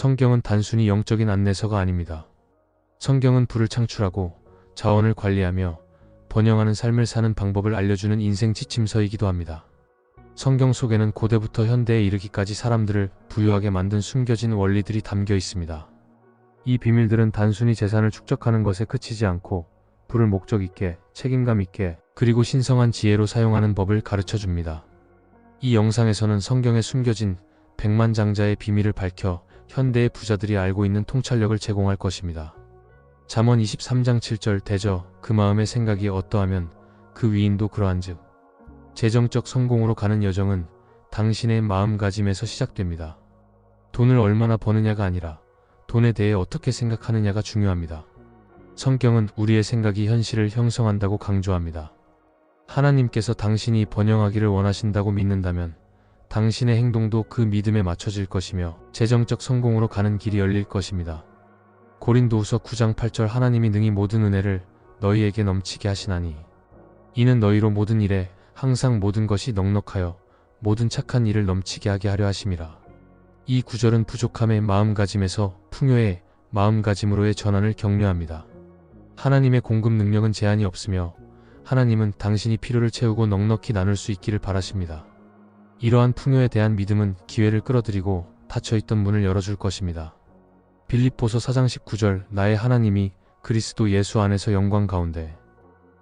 성경은 단순히 영적인 안내서가 아닙니다. 성경은 불을 창출하고 자원을 관리하며 번영하는 삶을 사는 방법을 알려주는 인생 지침서이기도 합니다. 성경 속에는 고대부터 현대에 이르기까지 사람들을 부유하게 만든 숨겨진 원리들이 담겨 있습니다. 이 비밀들은 단순히 재산을 축적하는 것에 그치지 않고 불을 목적 있게, 책임감 있게, 그리고 신성한 지혜로 사용하는 법을 가르쳐 줍니다. 이 영상에서는 성경에 숨겨진 백만장자의 비밀을 밝혀 현대의 부자들이 알고 있는 통찰력을 제공할 것입니다. 잠언 23장 7절 대저 그 마음의 생각이 어떠하면 그 위인도 그러한즉 재정적 성공으로 가는 여정은 당신의 마음가짐에서 시작됩니다. 돈을 얼마나 버느냐가 아니라 돈에 대해 어떻게 생각하느냐가 중요합니다. 성경은 우리의 생각이 현실을 형성한다고 강조합니다. 하나님께서 당신이 번영하기를 원하신다고 믿는다면 당신의 행동도 그 믿음에 맞춰질 것이며 재정적 성공으로 가는 길이 열릴 것입니다. 고린도후서 9장 8절 하나님이 능히 모든 은혜를 너희에게 넘치게 하시나니 이는 너희로 모든 일에 항상 모든 것이 넉넉하여 모든 착한 일을 넘치게 하게 하려 하심이라. 이 구절은 부족함의 마음가짐에서 풍요의 마음가짐으로의 전환을 격려합니다. 하나님의 공급 능력은 제한이 없으며 하나님은 당신이 필요를 채우고 넉넉히 나눌 수 있기를 바라십니다. 이러한 풍요에 대한 믿음은 기회를 끌어들이고 닫혀있던 문을 열어줄 것입니다. 빌립보서 4장 19절 나의 하나님이 그리스도 예수 안에서 영광 가운데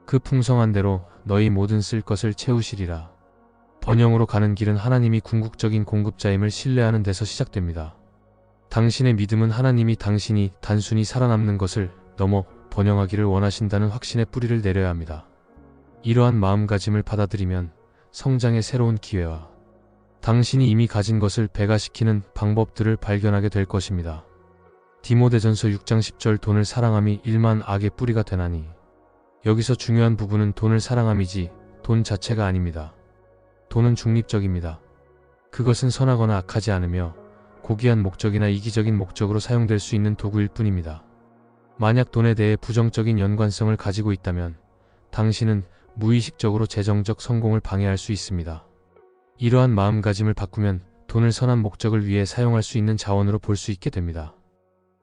그 풍성한 대로 너희 모든 쓸 것을 채우시리라. 번영으로 가는 길은 하나님이 궁극적인 공급자임을 신뢰하는 데서 시작됩니다. 당신의 믿음은 하나님이 당신이 단순히 살아남는 것을 넘어 번영하기를 원하신다는 확신의 뿌리를 내려야 합니다. 이러한 마음가짐을 받아들이면 성장의 새로운 기회와 당신이 이미 가진 것을 배가시키는 방법들을 발견하게 될 것입니다. 디모데전서 6장 10절 돈을 사랑함이 일만 악의 뿌리가 되나니 여기서 중요한 부분은 돈을 사랑함이지 돈 자체가 아닙니다. 돈은 중립적입니다. 그것은 선하거나 악하지 않으며 고귀한 목적이나 이기적인 목적으로 사용될 수 있는 도구일 뿐입니다. 만약 돈에 대해 부정적인 연관성을 가지고 있다면 당신은 무의식적으로 재정적 성공을 방해할 수 있습니다. 이러한 마음가짐을 바꾸면 돈을 선한 목적을 위해 사용할 수 있는 자원으로 볼 수 있게 됩니다.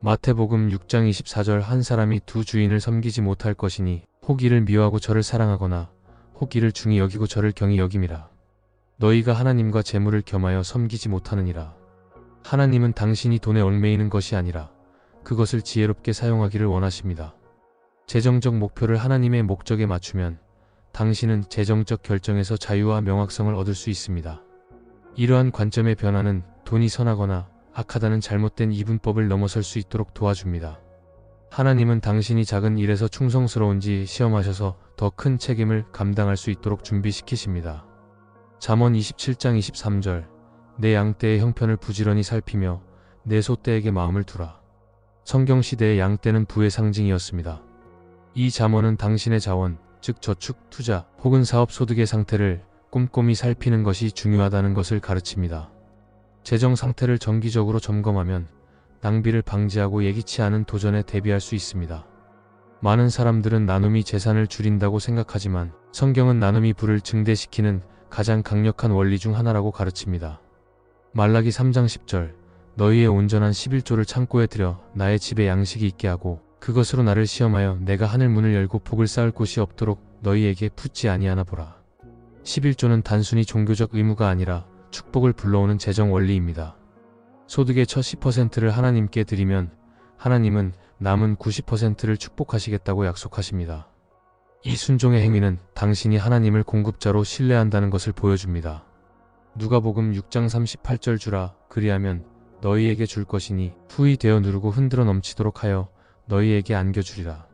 마태복음 6장 24절 한 사람이 두 주인을 섬기지 못할 것이니 혹이를 미워하고 저를 사랑하거나 혹이를 중히 여기고 저를 경히 여김이라. 너희가 하나님과 재물을 겸하여 섬기지 못하느니라. 하나님은 당신이 돈에 얽매이는 것이 아니라 그것을 지혜롭게 사용하기를 원하십니다. 재정적 목표를 하나님의 목적에 맞추면 당신은 재정적 결정에서 자유와 명확성을 얻을 수 있습니다. 이러한 관점의 변화는 돈이 선하거나 악하다는 잘못된 이분법을 넘어설 수 있도록 도와줍니다. 하나님은 당신이 작은 일에서 충성스러운지 시험하셔서 더 큰 책임을 감당할 수 있도록 준비시키십니다. 잠언 27장 23절 내 양떼의 형편을 부지런히 살피며 내 소떼에게 마음을 두라. 성경 시대의 양떼는 부의 상징이었습니다. 이 잠언은 당신의 자원, 즉 저축, 투자 혹은 사업 소득의 상태를 꼼꼼히 살피는 것이 중요하다는 것을 가르칩니다. 재정 상태를 정기적으로 점검하면 낭비를 방지하고 예기치 않은 도전에 대비할 수 있습니다. 많은 사람들은 나눔이 재산을 줄인다고 생각하지만 성경은 나눔이 부를 증대시키는 가장 강력한 원리 중 하나라고 가르칩니다. 말라기 3장 10절 너희의 온전한 11조를 창고에 들여 나의 집에 양식이 있게 하고 그것으로 나를 시험하여 내가 하늘 문을 열고 복을 쌓을 곳이 없도록 너희에게 푸지 아니하나 보라. 11조는 단순히 종교적 의무가 아니라 축복을 불러오는 재정 원리입니다. 소득의 첫 10%를 하나님께 드리면 하나님은 남은 90%를 축복하시겠다고 약속하십니다. 이 순종의 행위는 당신이 하나님을 공급자로 신뢰한다는 것을 보여줍니다. 누가복음 6장 38절 주라 그리하면 너희에게 줄 것이니 후이 되어 누르고 흔들어 넘치도록 하여 너희에게 안겨주리라.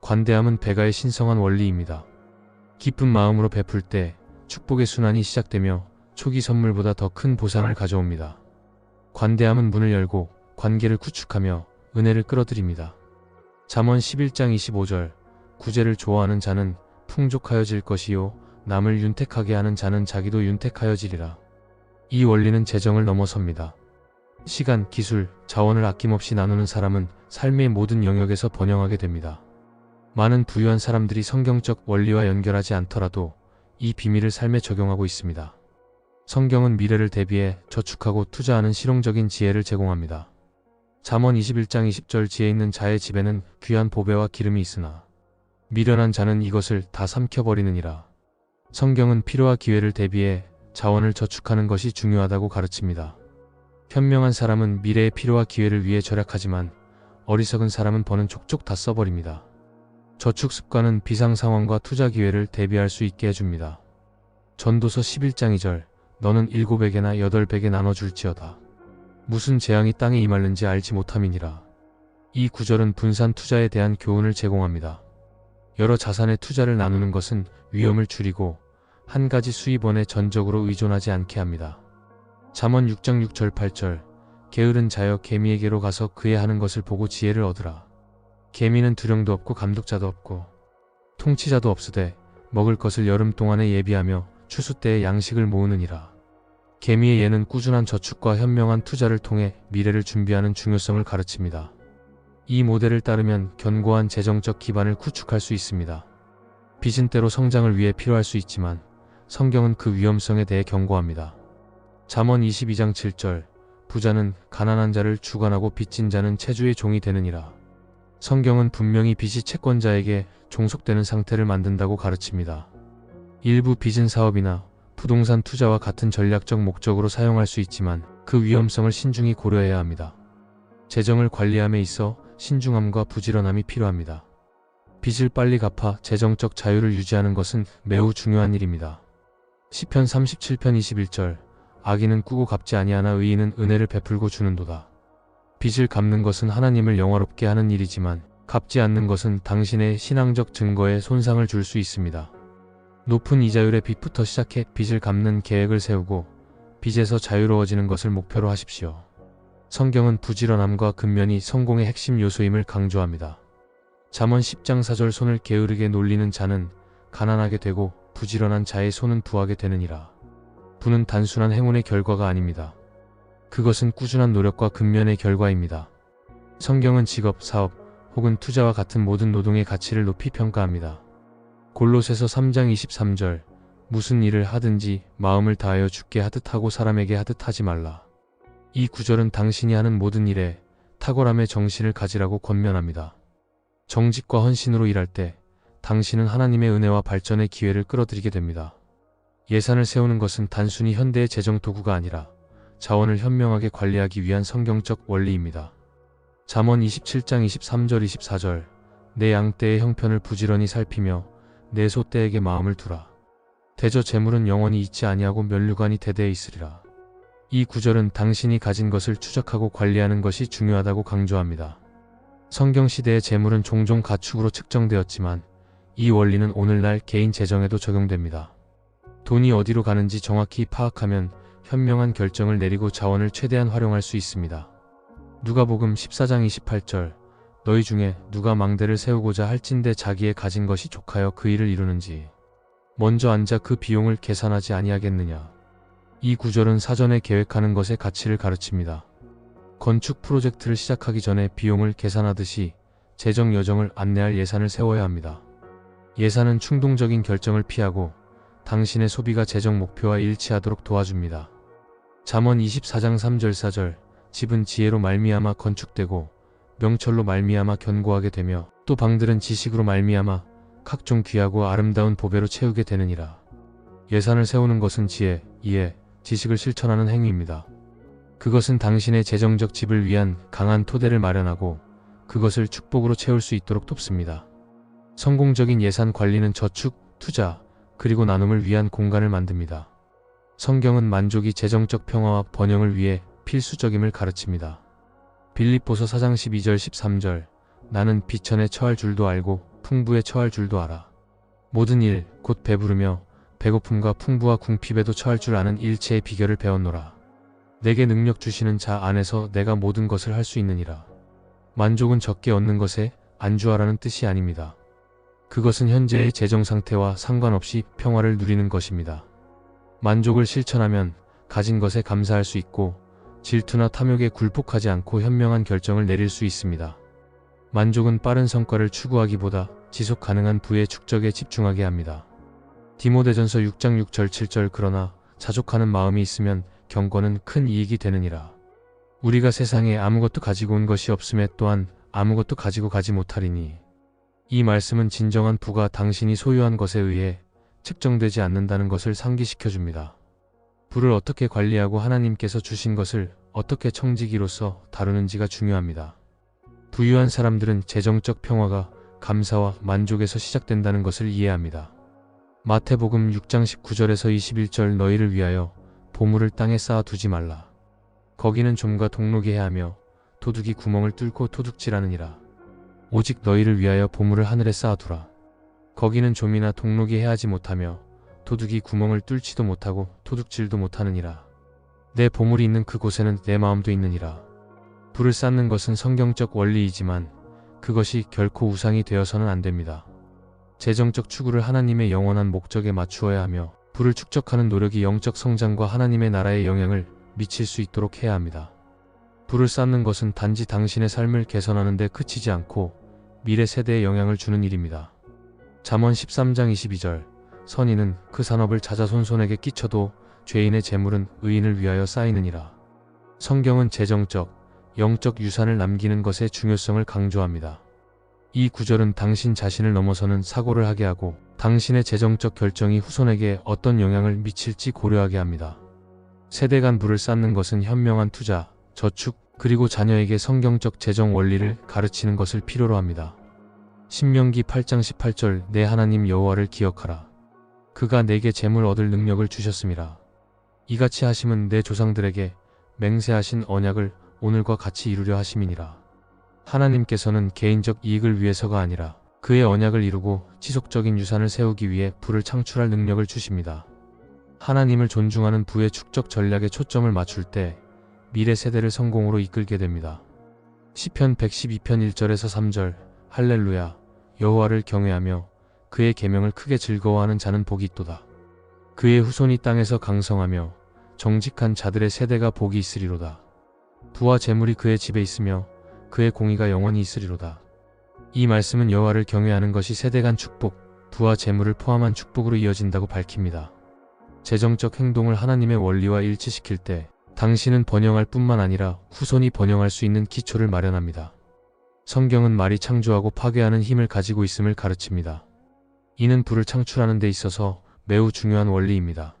관대함은 배가의 신성한 원리입니다. 기쁜 마음으로 베풀 때 축복의 순환이 시작되며 초기 선물보다 더 큰 보상을 가져옵니다. 관대함은 문을 열고 관계를 구축하며 은혜를 끌어들입니다. 잠언 11장 25절 구제를 좋아하는 자는 풍족하여질 것이요 남을 윤택하게 하는 자는 자기도 윤택하여지리라. 이 원리는 재정을 넘어섭니다. 시간, 기술, 자원을 아낌없이 나누는 사람은 삶의 모든 영역에서 번영하게 됩니다. 많은 부유한 사람들이 성경적 원리와 연결하지 않더라도 이 비밀을 삶에 적용하고 있습니다. 성경은 미래를 대비해 저축하고 투자하는 실용적인 지혜를 제공합니다. 잠언 21장 20절 지에 있는 자의 집에는 귀한 보배와 기름이 있으나 미련한 자는 이것을 다 삼켜버리느니라. 성경은 필요와 기회를 대비해 자원을 저축하는 것이 중요하다고 가르칩니다. 현명한 사람은 미래의 필요와 기회를 위해 절약하지만 어리석은 사람은 버는 족족 다 써버립니다. 저축 습관은 비상 상황과 투자 기회를 대비할 수 있게 해줍니다. 전도서 11장 2절 너는 일곱에게나 여덟백에 나눠줄지어다. 무슨 재앙이 땅에 임할는지 알지 못함이니라. 이 구절은 분산 투자에 대한 교훈을 제공합니다. 여러 자산에 투자를 나누는 것은 위험을 줄이고 한 가지 수입원에 전적으로 의존하지 않게 합니다. 잠언 6장 6절 8절 게으른 자여 개미에게로 가서 그의 하는 것을 보고 지혜를 얻으라. 개미는 두령도 없고 감독자도 없고 통치자도 없으되 먹을 것을 여름 동안에 예비하며 추수 때에 양식을 모으느니라. 개미의 예는 꾸준한 저축과 현명한 투자를 통해 미래를 준비하는 중요성을 가르칩니다. 이 모델을 따르면 견고한 재정적 기반을 구축할 수 있습니다. 빚은 때로 성장을 위해 필요할 수 있지만 성경은 그 위험성에 대해 경고합니다. 잠언 22장 7절 부자는 가난한 자를 주관하고 빚진 자는 체주의 종이 되느니라. 성경은 분명히 빚이 채권자에게 종속되는 상태를 만든다고 가르칩니다. 일부 빚은 사업이나 부동산 투자와 같은 전략적 목적으로 사용할 수 있지만 그 위험성을 신중히 고려해야 합니다. 재정을 관리함에 있어 신중함과 부지런함이 필요합니다. 빚을 빨리 갚아 재정적 자유를 유지하는 것은 매우 중요한 일입니다. 시편 37편 21절 악인은 꾸고 갚지 아니하나 의인은 은혜를 베풀고 주는도다. 빚을 갚는 것은 하나님을 영화롭게 하는 일이지만 갚지 않는 것은 당신의 신앙적 증거에 손상을 줄 수 있습니다. 높은 이자율의 빚부터 시작해 빚을 갚는 계획을 세우고 빚에서 자유로워지는 것을 목표로 하십시오. 성경은 부지런함과 근면이 성공의 핵심 요소임을 강조합니다. 잠언 10장 4절 손을 게으르게 놀리는 자는 가난하게 되고 부지런한 자의 손은 부하게 되느니라. 부는 단순한 행운의 결과가 아닙니다. 그것은 꾸준한 노력과 근면의 결과입니다. 성경은 직업, 사업 혹은 투자와 같은 모든 노동의 가치를 높이 평가합니다. 골로새서 3장 23절 무슨 일을 하든지 마음을 다하여 죽게 하듯 하고 사람에게 하듯 하지 말라. 이 구절은 당신이 하는 모든 일에 탁월함의 정신을 가지라고 권면합니다. 정직과 헌신으로 일할 때 당신은 하나님의 은혜와 발전의 기회를 끌어들이게 됩니다. 예산을 세우는 것은 단순히 현대의 재정 도구가 아니라 자원을 현명하게 관리하기 위한 성경적 원리입니다. 잠언 27장 23절 24절 내 양떼의 형편을 부지런히 살피며 내 소떼에게 마음을 두라. 대저 재물은 영원히 있지 아니하고 면류관이 대대에 있으리라. 이 구절은 당신이 가진 것을 추적하고 관리하는 것이 중요하다고 강조합니다. 성경 시대의 재물은 종종 가축으로 측정되었지만 이 원리는 오늘날 개인 재정에도 적용됩니다. 돈이 어디로 가는지 정확히 파악하면 현명한 결정을 내리고 자원을 최대한 활용할 수 있습니다. 누가복음 14장 28절 너희 중에 누가 망대를 세우고자 할진대 자기의 가진 것이 족하여 그 일을 이루는지 먼저 앉아 그 비용을 계산하지 아니하겠느냐. 이 구절은 사전에 계획하는 것의 가치를 가르칩니다. 건축 프로젝트를 시작하기 전에 비용을 계산하듯이 재정 여정을 안내할 예산을 세워야 합니다. 예산은 충동적인 결정을 피하고 당신의 소비가 재정 목표와 일치하도록 도와줍니다. 잠언 24장 3절 4절 집은 지혜로 말미암아 건축되고 명철로 말미암아 견고하게 되며 또 방들은 지식으로 말미암아 각종 귀하고 아름다운 보배로 채우게 되느니라. 예산을 세우는 것은 지혜, 이해, 지식을 실천하는 행위입니다. 그것은 당신의 재정적 집을 위한 강한 토대를 마련하고 그것을 축복으로 채울 수 있도록 돕습니다. 성공적인 예산 관리는 저축, 투자, 그리고 나눔을 위한 공간을 만듭니다. 성경은 만족이 재정적 평화와 번영을 위해 필수적임을 가르칩니다. 빌립보서 4장 12절 13절 나는 비천에 처할 줄도 알고 풍부에 처할 줄도 알아. 모든 일, 곧 배부르며 배고픔과 풍부와 궁핍에도 처할 줄 아는 일체의 비결을 배웠노라. 내게 능력 주시는 자 안에서 내가 모든 것을 할 수 있느니라. 만족은 적게 얻는 것에 안주하라는 뜻이 아닙니다. 그것은 현재의 재정 상태와 상관없이 평화를 누리는 것입니다. 만족을 실천하면 가진 것에 감사할 수 있고 질투나 탐욕에 굴복하지 않고 현명한 결정을 내릴 수 있습니다. 만족은 빠른 성과를 추구하기보다 지속 가능한 부의 축적에 집중하게 합니다. 디모데전서 6장 6절 7절 그러나 자족하는 마음이 있으면 경건은 큰 이익이 되느니라. 우리가 세상에 아무것도 가지고 온 것이 없음에 또한 아무것도 가지고 가지 못하리니 이 말씀은 진정한 부가 당신이 소유한 것에 의해 측정되지 않는다는 것을 상기시켜 줍니다. 부를 어떻게 관리하고 하나님께서 주신 것을 어떻게 청지기로서 다루는지가 중요합니다. 부유한 사람들은 재정적 평화가 감사와 만족에서 시작된다는 것을 이해합니다. 마태복음 6장 19절에서 21절 너희를 위하여 보물을 땅에 쌓아 두지 말라. 거기는 좀과 동록이 해하며 도둑이 구멍을 뚫고 도둑질하느니라. 오직 너희를 위하여 보물을 하늘에 쌓아두라. 거기는 좀이나 동록이 해하지 못하며 도둑이 구멍을 뚫지도 못하고 도둑질도 못하느니라. 내 보물이 있는 그곳에는 내 마음도 있느니라. 불을 쌓는 것은 성경적 원리이지만 그것이 결코 우상이 되어서는 안 됩니다. 재정적 추구를 하나님의 영원한 목적에 맞추어야 하며 불을 축적하는 노력이 영적 성장과 하나님의 나라에 영향을 미칠 수 있도록 해야 합니다. 불을 쌓는 것은 단지 당신의 삶을 개선하는 데 그치지 않고 미래 세대에 영향을 주는 일입니다. 잠언 13장 22절 선인은 그 산업을 자자손손에게 끼쳐도 죄인의 재물은 의인을 위하여 쌓이느니라. 성경은 재정적, 영적 유산을 남기는 것의 중요성을 강조합니다. 이 구절은 당신 자신을 넘어서는 사고를 하게 하고 당신의 재정적 결정이 후손에게 어떤 영향을 미칠지 고려하게 합니다. 세대 간 부를 쌓는 것은 현명한 투자, 저축, 그리고 자녀에게 성경적 재정 원리를 가르치는 것을 필요로 합니다. 신명기 8장 18절 내 하나님 여호와를 기억하라. 그가 내게 재물 얻을 능력을 주셨음이라. 이같이 하심은 내 조상들에게 맹세하신 언약을 오늘과 같이 이루려 하심이니라. 하나님께서는 개인적 이익을 위해서가 아니라 그의 언약을 이루고 지속적인 유산을 세우기 위해 부를 창출할 능력을 주십니다. 하나님을 존중하는 부의 축적 전략에 초점을 맞출 때 미래 세대를 성공으로 이끌게 됩니다. 시편 112편 1절에서 3절 할렐루야 여호와를 경외하며 그의 계명을 크게 즐거워하는 자는 복이 있도다. 그의 후손이 땅에서 강성하며 정직한 자들의 세대가 복이 있으리로다. 부와 재물이 그의 집에 있으며 그의 공의가 영원히 있으리로다. 이 말씀은 여호와를 경외하는 것이 세대 간 축복, 부와 재물을 포함한 축복으로 이어진다고 밝힙니다. 재정적 행동을 하나님의 원리와 일치시킬 때 당신은 번영할 뿐만 아니라 후손이 번영할 수 있는 기초를 마련합니다. 성경은 말이 창조하고 파괴하는 힘을 가지고 있음을 가르칩니다. 이는 불을 창출하는 데 있어서 매우 중요한 원리입니다.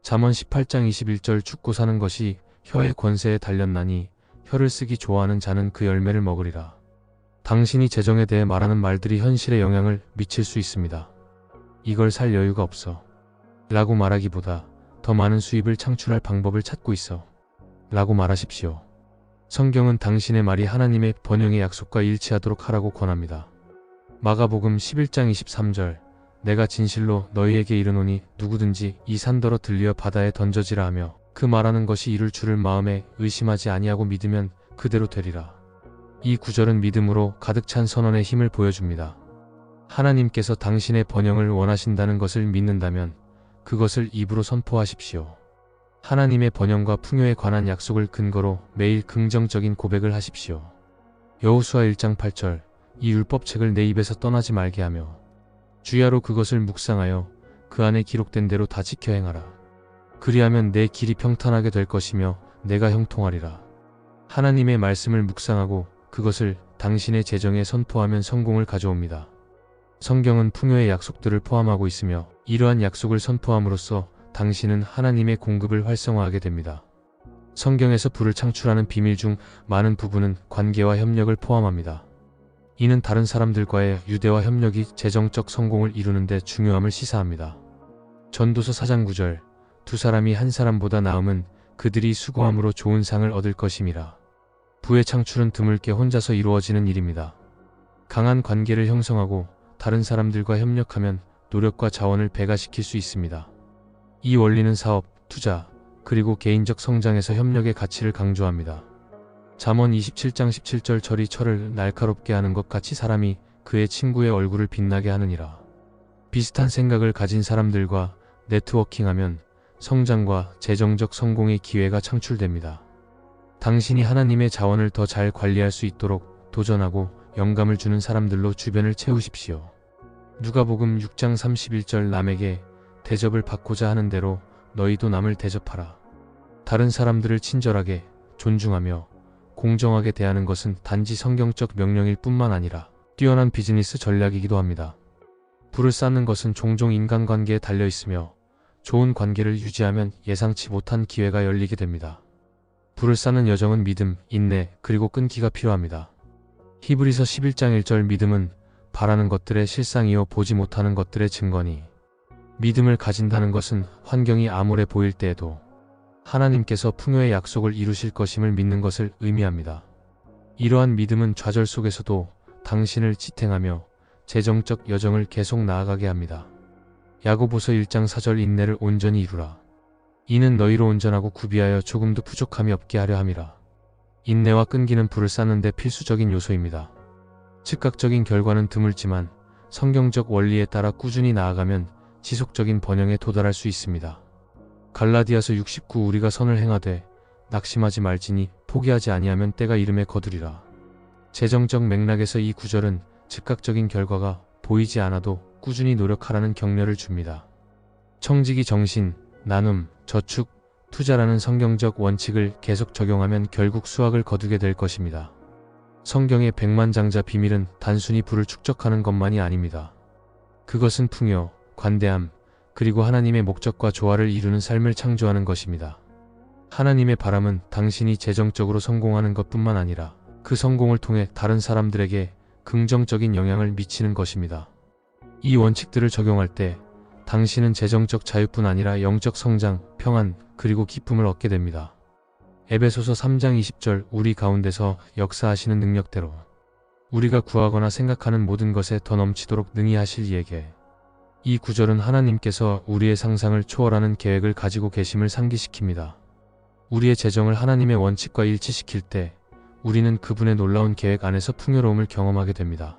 잠언 18장 21절 죽고 사는 것이 혀의 권세에 달렸나니 혀를 쓰기 좋아하는 자는 그 열매를 먹으리라. 당신이 재정에 대해 말하는 말들이 현실에 영향을 미칠 수 있습니다. 이걸 살 여유가 없어. 라고 말하기보다 더 많은 수입을 창출할 방법을 찾고 있어. 라고 말하십시오. 성경은 당신의 말이 하나님의 번영의 약속과 일치하도록 하라고 권합니다. 마가복음 11장 23절 내가 진실로 너희에게 이르노니 누구든지 이 산더러 들리어 바다에 던져지라 하며 그 말하는 것이 이룰 줄을 마음에 의심하지 아니하고 믿으면 그대로 되리라. 이 구절은 믿음으로 가득 찬 선언의 힘을 보여줍니다. 하나님께서 당신의 번영을 원하신다는 것을 믿는다면 그것을 입으로 선포하십시오. 하나님의 번영과 풍요에 관한 약속을 근거로 매일 긍정적인 고백을 하십시오. 여호수아 1장 8절 이 율법책을 내 입에서 떠나지 말게 하며 주야로 그것을 묵상하여 그 안에 기록된 대로 다 지켜 행하라. 그리하면 내 길이 평탄하게 될 것이며 내가 형통하리라. 하나님의 말씀을 묵상하고 그것을 당신의 재정에 선포하면 성공을 가져옵니다. 성경은 풍요의 약속들을 포함하고 있으며 이러한 약속을 선포함으로써 당신은 하나님의 공급을 활성화하게 됩니다. 성경에서 불을 창출하는 비밀 중 많은 부분은 관계와 협력을 포함합니다. 이는 다른 사람들과의 유대와 협력이 재정적 성공을 이루는데 중요함을 시사합니다. 전도서 4장 9절 두 사람이 한 사람보다 나음은 그들이 수고함으로 좋은 상을 얻을 것임이라. 부의 창출은 드물게 혼자서 이루어지는 일입니다. 강한 관계를 형성하고 다른 사람들과 협력하면 노력과 자원을 배가시킬 수 있습니다. 이 원리는 사업, 투자, 그리고 개인적 성장에서 협력의 가치를 강조합니다. 잠언 27장 17절 철이 철을 날카롭게 하는 것 같이 사람이 그의 친구의 얼굴을 빛나게 하느니라. 비슷한 생각을 가진 사람들과 네트워킹하면 성장과 재정적 성공의 기회가 창출됩니다. 당신이 하나님의 자원을 더 잘 관리할 수 있도록 도전하고 영감을 주는 사람들로 주변을 채우십시오. 누가복음 6장 31절 남에게 대접을 받고자 하는 대로 너희도 남을 대접하라. 다른 사람들을 친절하게 존중하며 공정하게 대하는 것은 단지 성경적 명령일 뿐만 아니라 뛰어난 비즈니스 전략이기도 합니다. 불을 쌓는 것은 종종 인간관계에 달려 있으며 좋은 관계를 유지하면 예상치 못한 기회가 열리게 됩니다. 불을 쌓는 여정은 믿음, 인내, 그리고 끈기가 필요합니다. 히브리서 11장 1절 믿음은 바라는 것들의 실상이요 보지 못하는 것들의 증거니 믿음을 가진다는 것은 환경이 암울해 보일 때에도 하나님께서 풍요의 약속을 이루실 것임을 믿는 것을 의미합니다. 이러한 믿음은 좌절 속에서도 당신을 지탱하며 재정적 여정을 계속 나아가게 합니다. 야고보서 1장 4절 인내를 온전히 이루라. 이는 너희로 온전하고 구비하여 조금도 부족함이 없게 하려 함이라. 인내와 끈기는 불을 쌓는데 필수적인 요소입니다. 즉각적인 결과는 드물지만 성경적 원리에 따라 꾸준히 나아가면 지속적인 번영에 도달할 수 있습니다. 갈라디아서 69 우리가 선을 행하되 낙심하지 말지니 포기하지 아니하면 때가 이름에 거두리라. 재정적 맥락에서 이 구절은 즉각적인 결과가 보이지 않아도 꾸준히 노력하라는 격려를 줍니다. 청지기 정신, 나눔, 저축, 투자라는 성경적 원칙을 계속 적용하면 결국 수확을 거두게 될 것입니다. 성경의 백만장자 비밀은 단순히 부를 축적하는 것만이 아닙니다. 그것은 풍요, 관대함, 그리고 하나님의 목적과 조화를 이루는 삶을 창조하는 것입니다. 하나님의 바람은 당신이 재정적으로 성공하는 것뿐만 아니라 그 성공을 통해 다른 사람들에게 긍정적인 영향을 미치는 것입니다. 이 원칙들을 적용할 때 당신은 재정적 자유뿐 아니라 영적 성장, 평안, 그리고 기쁨을 얻게 됩니다. 에베소서 3장 20절 우리 가운데서 역사하시는 능력대로 우리가 구하거나 생각하는 모든 것에 더 넘치도록 능히 하실 이에게 이 구절은 하나님께서 우리의 상상을 초월하는 계획을 가지고 계심을 상기시킵니다. 우리의 재정을 하나님의 원칙과 일치시킬 때 우리는 그분의 놀라운 계획 안에서 풍요로움을 경험하게 됩니다.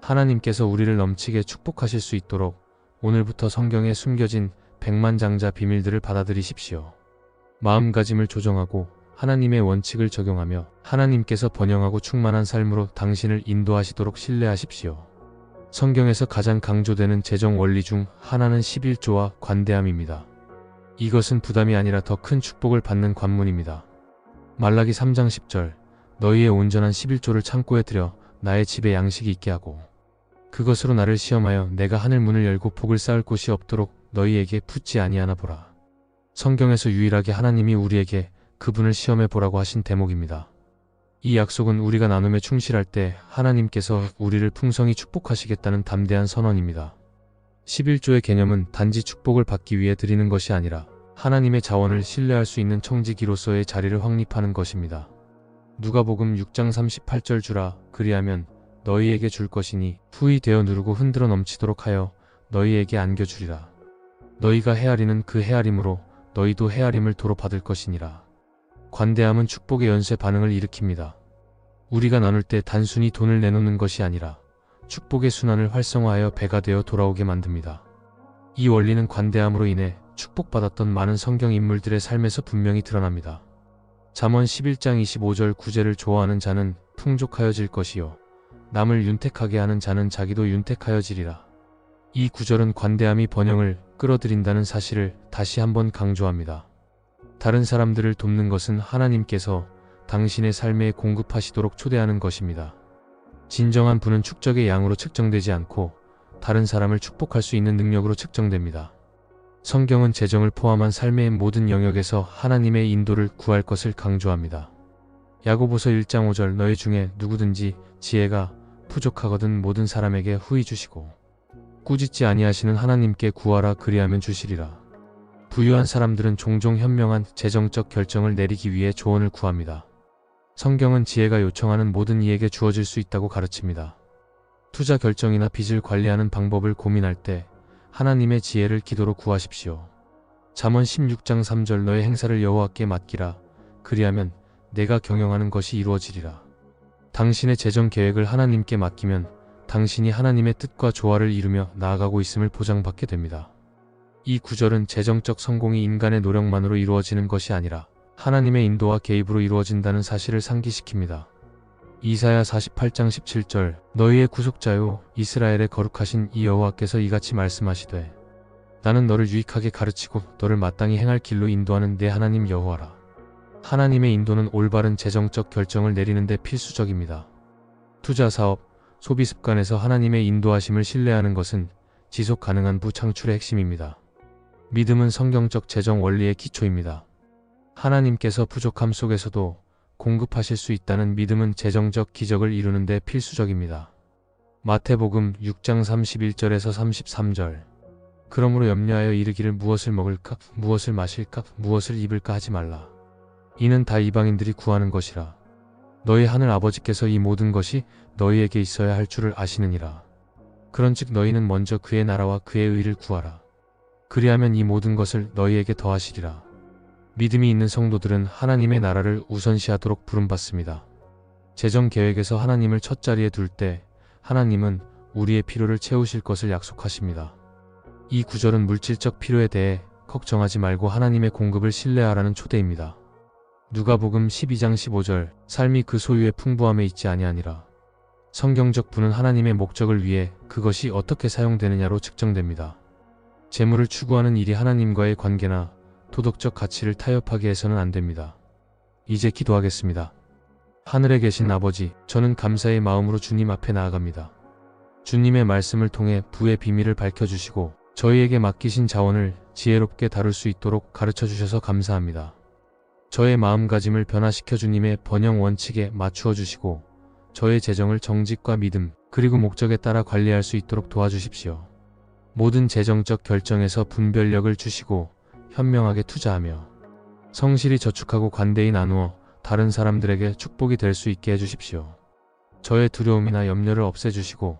하나님께서 우리를 넘치게 축복하실 수 있도록 오늘부터 성경에 숨겨진 백만장자 비밀들을 받아들이십시오. 마음가짐을 조정하고 하나님의 원칙을 적용하며 하나님께서 번영하고 충만한 삶으로 당신을 인도하시도록 신뢰하십시오. 성경에서 가장 강조되는 재정 원리 중 하나는 11조와 관대함입니다. 이것은 부담이 아니라 더 큰 축복을 받는 관문입니다. 말라기 3장 10절 너희의 온전한 11조를 창고에 들여 나의 집에 양식이 있게 하고 그것으로 나를 시험하여 내가 하늘 문을 열고 복을 쌓을 곳이 없도록 너희에게 붙지 아니하나 보라. 성경에서 유일하게 하나님이 우리에게 그분을 시험해 보라고 하신 대목입니다. 이 약속은 우리가 나눔에 충실할 때 하나님께서 우리를 풍성히 축복하시겠다는 담대한 선언입니다. 11조의 개념은 단지 축복을 받기 위해 드리는 것이 아니라 하나님의 자원을 신뢰할 수 있는 청지기로서의 자리를 확립하는 것입니다. 누가복음 6장 38절 주라 그리하면 너희에게 줄 것이니 후히 되어 누르고 흔들어 넘치도록 하여 너희에게 안겨주리라. 너희가 헤아리는 그 헤아림으로 너희도 헤아림을 도로 받을 것이니라. 관대함은 축복의 연쇄 반응을 일으킵니다. 우리가 나눌 때 단순히 돈을 내놓는 것이 아니라 축복의 순환을 활성화하여 배가 되어 돌아오게 만듭니다. 이 원리는 관대함으로 인해 축복받았던 많은 성경 인물들의 삶에서 분명히 드러납니다. 잠언 11장 25절 구제를 좋아하는 자는 풍족하여질 것이요 남을 윤택하게 하는 자는 자기도 윤택하여지리라. 이 구절은 관대함이 번영을 끌어들인다는 사실을 다시 한번 강조합니다. 다른 사람들을 돕는 것은 하나님께서 당신의 삶에 공급하시도록 초대하는 것입니다. 진정한 부는 축적의 양으로 측정되지 않고 다른 사람을 축복할 수 있는 능력으로 측정됩니다. 성경은 재정을 포함한 삶의 모든 영역에서 하나님의 인도를 구할 것을 강조합니다. 야고보서 1장 5절 너희 중에 누구든지 지혜가 부족하거든 모든 사람에게 후히 주시고 꾸짖지 아니하시는 하나님께 구하라 그리하면 주시리라. 부유한 사람들은 종종 현명한 재정적 결정을 내리기 위해 조언을 구합니다. 성경은 지혜가 요청하는 모든 이에게 주어질 수 있다고 가르칩니다. 투자 결정이나 빚을 관리하는 방법을 고민할 때 하나님의 지혜를 기도로 구하십시오. 잠언 16장 3절 너의 행사를 여호와께 맡기라. 그리하면 내가 경영하는 것이 이루어지리라. 당신의 재정 계획을 하나님께 맡기면 당신이 하나님의 뜻과 조화를 이루며 나아가고 있음을 보장받게 됩니다. 이 구절은 재정적 성공이 인간의 노력만으로 이루어지는 것이 아니라 하나님의 인도와 개입으로 이루어진다는 사실을 상기시킵니다. 이사야 48장 17절 너희의 구속자요 이스라엘의 거룩하신 이 여호와께서 이같이 말씀하시되 나는 너를 유익하게 가르치고 너를 마땅히 행할 길로 인도하는 내 하나님 여호와라. 하나님의 인도는 올바른 재정적 결정을 내리는데 필수적입니다. 투자 사업, 소비 습관에서 하나님의 인도하심을 신뢰하는 것은 지속 가능한 부창출의 핵심입니다. 믿음은 성경적 재정 원리의 기초입니다. 하나님께서 부족함 속에서도 공급하실 수 있다는 믿음은 재정적 기적을 이루는데 필수적입니다. 마태복음 6장 31절에서 33절. 그러므로 염려하여 이르기를 무엇을 먹을까, 무엇을 마실까, 무엇을 입을까 하지 말라. 이는 다 이방인들이 구하는 것이라. 너희 하늘 아버지께서 이 모든 것이 너희에게 있어야 할 줄을 아시느니라. 그런즉 너희는 먼저 그의 나라와 그의 의를 구하라. 그리하면 이 모든 것을 너희에게 더하시리라. 믿음이 있는 성도들은 하나님의 나라를 우선시하도록 부름받습니다. 재정 계획에서 하나님을 첫 자리에 둘 때 하나님은 우리의 필요를 채우실 것을 약속하십니다. 이 구절은 물질적 필요에 대해 걱정하지 말고 하나님의 공급을 신뢰하라는 초대입니다. 누가복음 12장 15절 삶이 그 소유의 풍부함에 있지 아니하니라. 성경적 부는 하나님의 목적을 위해 그것이 어떻게 사용되느냐로 측정됩니다. 재물을 추구하는 일이 하나님과의 관계나 도덕적 가치를 타협하게 해서는 안 됩니다. 이제 기도하겠습니다. 하늘에 계신 아버지, 저는 감사의 마음으로 주님 앞에 나아갑니다. 주님의 말씀을 통해 부의 비밀을 밝혀주시고 저희에게 맡기신 자원을 지혜롭게 다룰 수 있도록 가르쳐 주셔서 감사합니다. 저의 마음가짐을 변화시켜 주님의 번영 원칙에 맞추어 주시고 저의 재정을 정직과 믿음 그리고 목적에 따라 관리할 수 있도록 도와주십시오. 모든 재정적 결정에서 분별력을 주시고 현명하게 투자하며 성실히 저축하고 관대히 나누어 다른 사람들에게 축복이 될 수 있게 해주십시오. 저의 두려움이나 염려를 없애주시고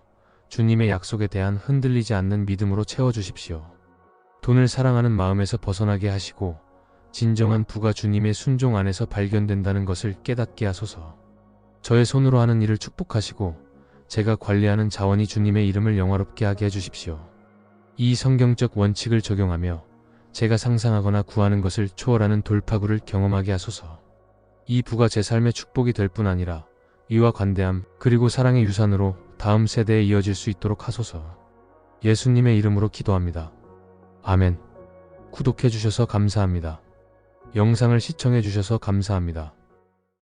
주님의 약속에 대한 흔들리지 않는 믿음으로 채워주십시오. 돈을 사랑하는 마음에서 벗어나게 하시고 진정한 부가 주님의 순종 안에서 발견된다는 것을 깨닫게 하소서. 저의 손으로 하는 일을 축복하시고 제가 관리하는 자원이 주님의 이름을 영화롭게 하게 해주십시오. 이 성경적 원칙을 적용하며 제가 상상하거나 구하는 것을 초월하는 돌파구를 경험하게 하소서. 이 부가 제 삶의 축복이 될 뿐 아니라 이와 관대함 그리고 사랑의 유산으로 다음 세대에 이어질 수 있도록 하소서. 예수님의 이름으로 기도합니다. 아멘. 구독해 주셔서 감사합니다. 영상을 시청해 주셔서 감사합니다.